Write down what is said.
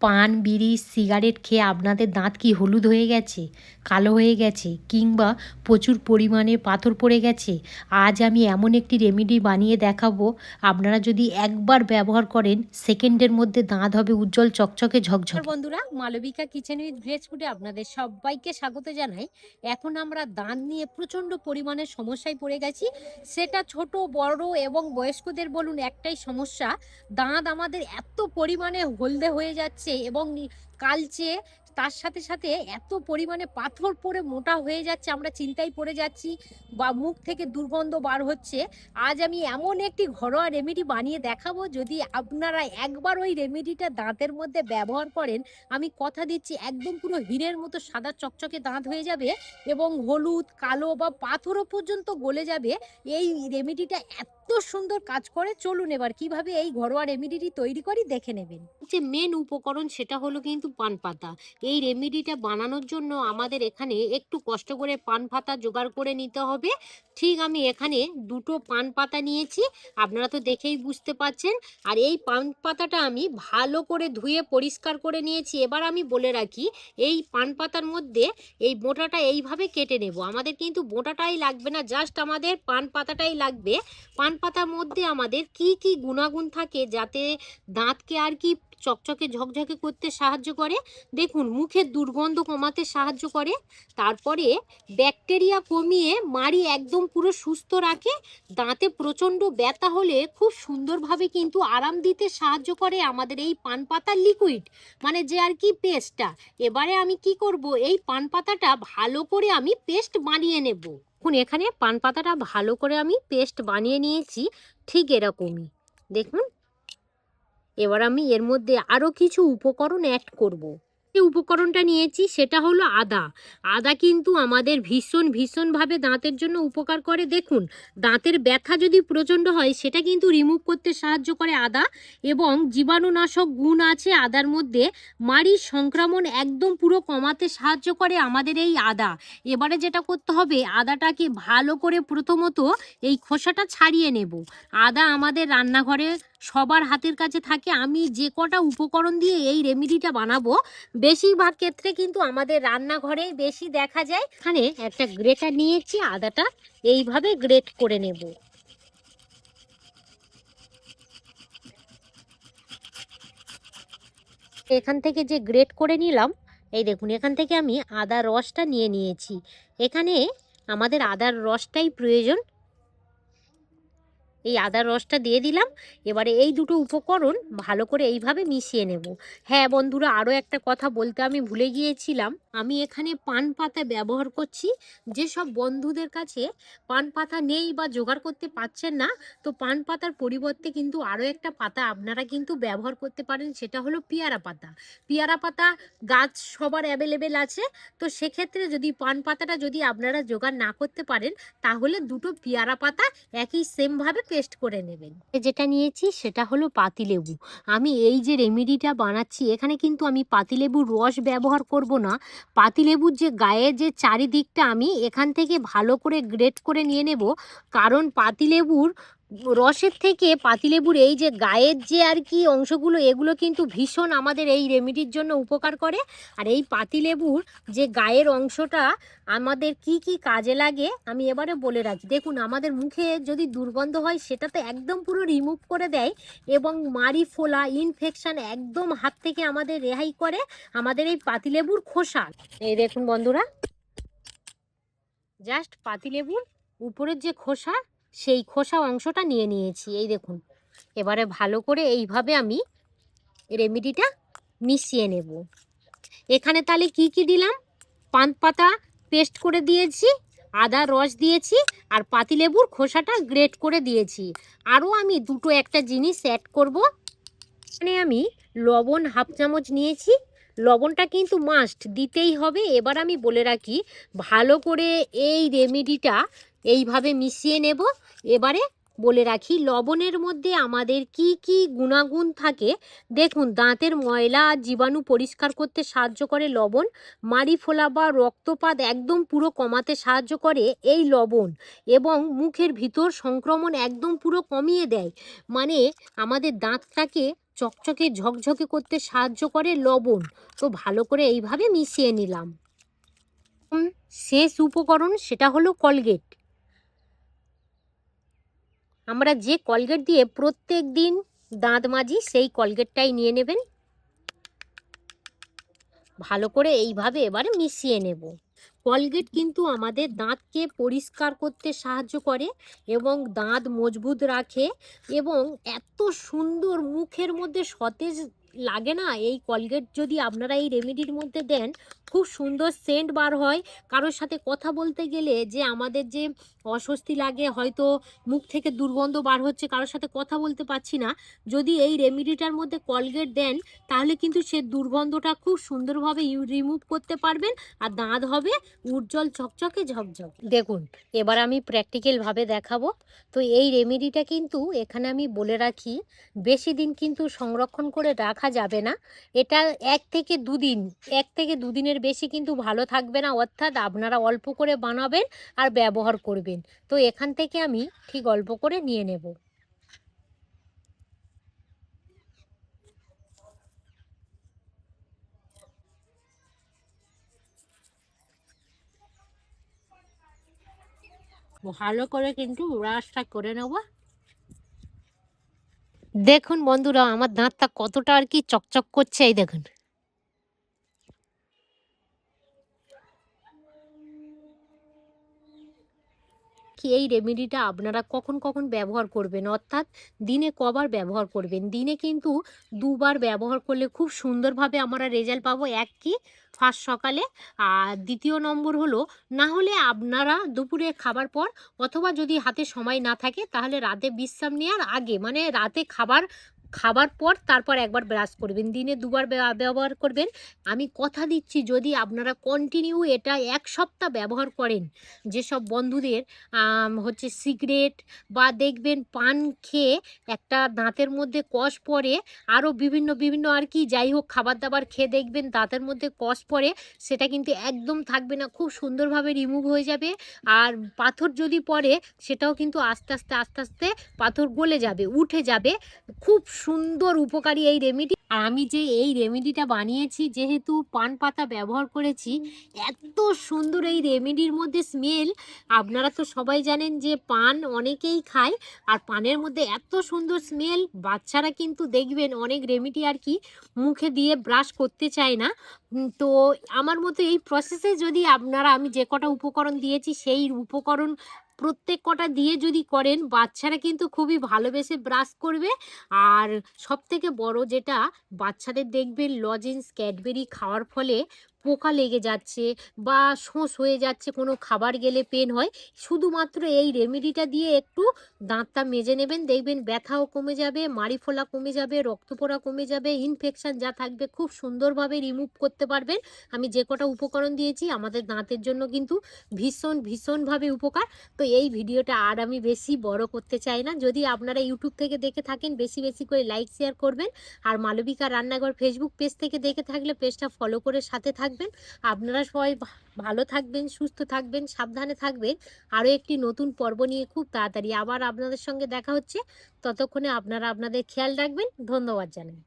পান, বিড়ি, সিগারেট খেয়ে আপনাদের দাঁত কি হলুদ হয়ে গেছে, কালো হয়ে গেছে কিংবা প্রচুর পরিমাণে পাথর পড়ে গেছে? আজ আমি এমন একটি রেমেডি বানিয়ে দেখাবো। আপনারা যদি একবার ব্যবহার করেন, সেকেন্ডের মধ্যে দাঁত হবে উজ্জ্বল, চকচকে, ঝকঝক। বন্ধুরা, মালবিকা কিচেন উইথ ভেজ ফুডে আপনাদের সবাইকে স্বাগত জানাই। এখন আমরা দাঁত নিয়ে প্রচণ্ড পরিমাণে সমস্যায় পড়ে গেছি। সেটা ছোট, বড় এবং বয়স্কদের বলুন একটাই সমস্যা, দাঁত আমাদের এত পরিমাণে হলদে হয়ে যাচ্ছে। এবং কালচে তার সাথে সাথে এত পরিমাণে পাথর পরে মোটা হয়ে যাচ্ছে, আমরা চিন্তায় পড়ে যাচ্ছি বা মুখ থেকে দুর্গন্ধ বার হচ্ছে। আজ আমি এমন একটি ঘরোয়া রেমেডি বানিয়ে দেখাবো, যদি আপনারা একবার ওই রেমেডিটা দাঁতের মধ্যে ব্যবহার করেন, আমি কথা দিচ্ছি একদম পুরো হীরের মতো সাদা চকচকে দাঁত হয়ে যাবে এবং হলুদ, কালো বা পাথরও পর্যন্ত গলে যাবে। এই রেমেডিটা এত সুন্দর কাজ করে, চলুন এবার কীভাবে এই ঘরোয়া রেমেডিটি তৈরি করি, দেখে নেবেন। যে মেন উপকরণ সেটা হলো কিন্তু পান পাতা। এই রেমেডিটা বানানোর জন্য আমাদের এখানে একটু কষ্ট করে পান পাতা জোগাড় করে নিতে হবে। ঠিক আমি এখানে দুটো পান পাতা নিয়েছি, আপনারা তো দেখেই বুঝতে পাচ্ছেন। আর এই পান পাতাটা আমি ভালো করে ধুয়ে পরিষ্কার করে নিয়েছি। এবার আমি বলে রাখি, এই পান পাতার মধ্যে এই বোঁটাটা এইভাবে কেটে নেব। আমাদের কিন্তু বোঁটাটাই লাগবে না, জাস্ট আমাদের পান পাতাটাই লাগবে। পান পাতার মধ্যে আমাদের কি কি গুণাগুণ থাকে যাতে দাঁতকে আর কি চকচকে, ঝকঝকে করতে সাহায্য করে? দেখুন, মুখের দুর্গন্ধ কমাতে সাহায্য করে। তারপরে ব্যাকটেরিয়া কমিয়ে মাড়ি একদম পুরো সুস্থ রাখে। দাঁতে প্রচণ্ড ব্যথা হলে খুব সুন্দরভাবে কিন্তু আরাম দিতে সাহায্য করে আমাদের এই পান পাতার লিকুইড মানে যে আর কি পেস্টটা এবারে আমি কি করব? এই পান পাতাটা ভালো করে আমি পেস্ট বানিয়ে নেব। এখন এখানে পান পাতাটা ভালো করে আমি পেস্ট বানিয়ে নিয়েছি, ঠিক এরকমই দেখুন, এবার আমি এর মধ্যে আরও কিছু উপকরণ অ্যাড করব। যে উপকরণটা নিয়েছি সেটা হলো আদা। আদা কিন্তু আমাদের ভীষণ, ভীষণভাবে দাঁতের জন্য উপকার করে। দেখুন, দাঁতের ব্যথা যদি প্রচণ্ড হয়, সেটা কিন্তু রিমুভ করতে সাহায্য করে আদা এবং জীবাণুনাশক গুণ আছে আদার মধ্যে। মাড়ির সংক্রমণ একদম পুরো কমাতে সাহায্য করে আমাদের এই আদা। এবারে যেটা করতে হবে, আদাটাকে ভালো করে প্রথমত এই খোসাটা ছাড়িয়ে নেব। আদা আমাদের রান্নাঘরে সবার হাতের কাছে থাকে। আমি যে কটা উপকরণ দিয়ে এই রেমেডিটা বানাবো বেশিরভাগ ক্ষেত্রে কিন্তু আমাদের রান্নাঘরেই বেশি দেখা যায়। এখানে একটা গ্রেটার নিয়েছি, আদাটা। এইভাবে গ্রেট করে নেব। এখান থেকে যে গ্রেট করে নিলাম, এই দেখুন, এখান থেকে আমি আদার রসটা নিয়ে নিয়েছি। এখানে আমাদের আদার রসটাই প্রয়োজন। এই আদার রসটা দিয়ে দিলাম। এবারে এই দুটো উপকরণ ভালো করে এইভাবে মিশিয়ে নেব। হ্যাঁ বন্ধুরা আরও একটা কথা বলতে আমি ভুলে গিয়েছিলাম। আমি এখানে পান পাতা ব্যবহার করছি। যেসব বন্ধুদের কাছে পান পাতা নেই বা জোগাড় করতে পারছেন না, তো পান পাতার পরিবর্তে কিন্তু আরও একটা পাতা আপনারা কিন্তু ব্যবহার করতে পারেন, সেটা হলো পেয়ারা পাতা। পেয়ারা পাতা গাছ সবার অ্যাভেলেবেল আছে, তো সেক্ষেত্রে যদি পান পাতাটা যদি আপনারা জোগাড় না করতে পারেন, তাহলে দুটো পেয়ারা পাতা একই সেমভাবে পেস্ট করে নেবেন। যেটা নিয়েছি সেটা হলো পাতিলেবু। আমি এই যে রেমেডিটা বানাচ্ছি, এখানে কিন্তু আমি পাতিলেবুর রস ব্যবহার করব না। পাতিলেবুর যে গায়ে যে চারিদিকটা আমি এখান থেকে ভালো করে গ্রেট করে নিয়ে নেব। কারণ পাতিলেবুর রসের থেকে পাতিলেবুর এই যে গায়ের যে আর কি অংশগুলো, এগুলো কিন্তু ভীষণ আমাদের এই রেমেডির জন্য উপকার করে। আর এই পাতিলেবুর যে গায়ের অংশটা আমাদের কি কি কাজে লাগে, আমি এবারে বলে রাখি। দেখুন, আমাদের মুখে যদি দুর্গন্ধ হয় সেটা তো একদম পুরো রিমুভ করে দেয় এবং মারি ফোলা ইনফেকশান একদম হাত থেকে আমাদের রেহাই করে আমাদের এই পাতিলেবুর খোসা। এই দেখুন বন্ধুরা জাস্ট পাতিলেবুর উপরের যে খোসা সেই খোসা অংশটা নিয়ে নিয়েছি, এই দেখুন। এবারে ভালো করে এইভাবে আমি রেমেডিটা মিশিয়ে নেব। এখানে তাহলে কি কি দিলাম? পান পাতা পেস্ট করে দিয়েছি, আদা রস দিয়েছি আর পাতিলেবুর খোসাটা গ্রেট করে দিয়েছি। আরও আমি দুটো একটা জিনিস অ্যাড করব। এখানে আমি লবণ হাফ চামচ নিয়েছি। লবণটা কিন্তু মাস্ট দিতেই হবে। এবার আমি বলে রাখি, ভালো করে এই রেমেডিটা এইভাবে মিশিয়ে নেব। এবারে বলে রাখি, লবণের মধ্যে আমাদের কি কি গুণাগুণ থাকে, দেখুন, দাঁতের ময়লা আর জীবাণু পরিষ্কার করতে সাহায্য করে লবণ। মাড়ি ফোলা বা রক্তপাত একদম পুরো কমাতে সাহায্য করে এই লবণ এবং মুখের ভিতর সংক্রমণ একদম পুরো কমিয়ে দেয়। মানে আমাদের দাঁতটাকে চকচকে, ঝকঝকে করতে সাহায্য করে লবণ। তো ভালো করে এইভাবে মিশিয়ে নিলাম। শেষ উপকরণ সেটা হলো কলগেট। আমরা যে কলগেট দিয়ে প্রত্যেক দিন দাঁত মাজি, সেই কলগেটটাই নিয়ে নেবেন। ভালো করে এইভাবে এবারে মিশিয়ে নেব। কলগেট কিন্তু আমাদের দাঁতকে পরিষ্কার করতে সাহায্য করে এবং দাঁত মজবুত রাখে এবং এত সুন্দর মুখের মধ্যে সতেজ লাগে না। এই কলগেট যদি আপনারা এই রেমেডির মধ্যে দেন খুব সুন্দর সেন্ট বার হয়। কারোর সাথে কথা বলতে গেলে যে আমাদের যে অস্বস্তি লাগে, হয়তো মুখ থেকে দুর্গন্ধ বার হচ্ছে, কারোর সাথে কথা বলতে পারছি না। যদি এই রেমেডিটার মধ্যে কলগেট দেন, তাহলে কিন্তু সে দুর্গন্ধটা খুব সুন্দরভাবে রিমুভ করতে পারবেন। আর দাঁত হবে উজ্জ্বল চকচকে ঝকঝক। দেখুন, এবার আমি প্র্যাকটিক্যালভাবে দেখাবো। তো এই রেমেডিটা কিন্তু এখানে আমি বলে রাখি, বেশি দিন কিন্তু সংরক্ষণ করে রাখা যাবে না। এটা এক থেকে দুদিন, এক থেকে দুদিনের বেশি কিন্তু ভালো থাকবে না। অর্থাৎ আপনারা অল্প করে বানাবেন আর ব্যবহার করবেন। তো এখান থেকে আমি ঠিক অল্প করে নিয়ে নেব। ভালো করে কিন্তু ব্রাশটা করে নেব। দেখুন বন্ধুরা, আমার দাঁতটা কতটা আর কি চকচক করছে, এই দেখুন। এই রেমেডিটা আপনারা কখন কখন ব্যবহার করবেন? অর্থাৎ দিনে কবার ব্যবহার করবেন। দিনে কিন্তু দুবার ব্যবহার করলে খুব সুন্দরভাবে আমরা রেজাল্ট পাবো। এক কি? ফার্স্ট সকালে। আর দ্বিতীয় নম্বর হলো, না হলে আপনারা দুপুরে খাবার পর অথবা যদি হাতে সময় না থাকে, তাহলে রাতে বিশ্রাম নেওয়ার আগে মানে রাতে খাবার খাবার পর তারপর একবার ব্রাশ করবেন। দিনে দুবার ব্যবহার করবেন। আমি কথা দিচ্ছি যদি আপনারা কন্টিনিউ এটা এক সপ্তাহ ব্যবহার করেন, যেসব বন্ধুদের হচ্ছে সিগারেট বা দেখবেন পান খেয়ে একটা দাঁতের মধ্যে কষ পড়ে আরও বিভিন্ন বিভিন্ন আর কি যাই হোক খাবার দাবার খেয়ে দেখবেন দাঁতের মধ্যে কষ পড়ে, সেটা কিন্তু একদম থাকবে না। খুব সুন্দরভাবে রিমুভ হয়ে যাবে। আর পাথর যদি পড়ে, সেটাও কিন্তু আস্তে আস্তে আস্তে আস্তে পাথর গলে যাবে, উঠে যাবে। খুব সুন্দর উপকারী এই রেমেডি আমি যে এই রেমেডিটা বানিয়েছি, যেহেতু পান পাতা ব্যবহার করেছি, এত সুন্দর এই রেমেডির মধ্যে স্মেল আপনারা তো সবাই জানেন যে পান অনেকেই খায়, আর পানের মধ্যে এত সুন্দর স্মেল বাচ্চারা কিন্তু দেখবেন অনেক রেমেডি আর কি মুখে দিয়ে ব্রাশ করতে চায় না। তো আমার মতো এই প্রসেসে যদি আপনারা, আমি যে কটা উপকরণ দিয়েছি, সেই উপকরণ প্রত্যেক কটা দিয়ে যদি করেন, বাচ্চারা কিন্তু খুবই ভালোবেসে ব্রাশ করবে। আর সব থেকে বড় যেটা, বাচ্চাদের দেখবেন লজেন্স ক্যাডবেরি খাওয়ার ফলে পোকা লেগে যাচ্ছে বা শোঁস হয়ে যাচ্ছে, কোনো খাবার গেলে পেন হয়। শুধুমাত্র এই রেমেডিটা দিয়ে একটু দাঁতটা মেজে নেবেন। দেখবেন ব্যথাও কমে যাবে মাড়ি ফোলা কমে যাবে রক্ত পোড়া কমে যাবে ইনফেকশান যা থাকবে খুব সুন্দরভাবে রিমুভ করতে পারবেন। আমি যে কটা উপকরণ দিয়েছি, আমাদের দাঁতের জন্য কিন্তু ভীষণ, ভীষণভাবে উপকার। তো এই ভিডিওটা আর আমি বেশি বড় করতে চাই না। যদি আপনারা ইউটিউব থেকে দেখে থাকেন, বেশি বেশি করে লাইক শেয়ার করবেন। আর মালবিকা রান্নাঘর ফেসবুক পেজ থেকে দেখে থাকলে পেজটা ফলো করে সাথে থাকবেন। আপনারা সবাই ভালো থাকবেন, সুস্থ থাকবেন, সাবধানে থাকবেন। আরও একটি নতুন পর্ব নিয়ে খুব তাড়াতাড়ি আবার আপনাদের সঙ্গে দেখা হচ্ছে। ততক্ষণে আপনারা আপনাদের খেয়াল রাখবেন। ধন্যবাদ জানাই।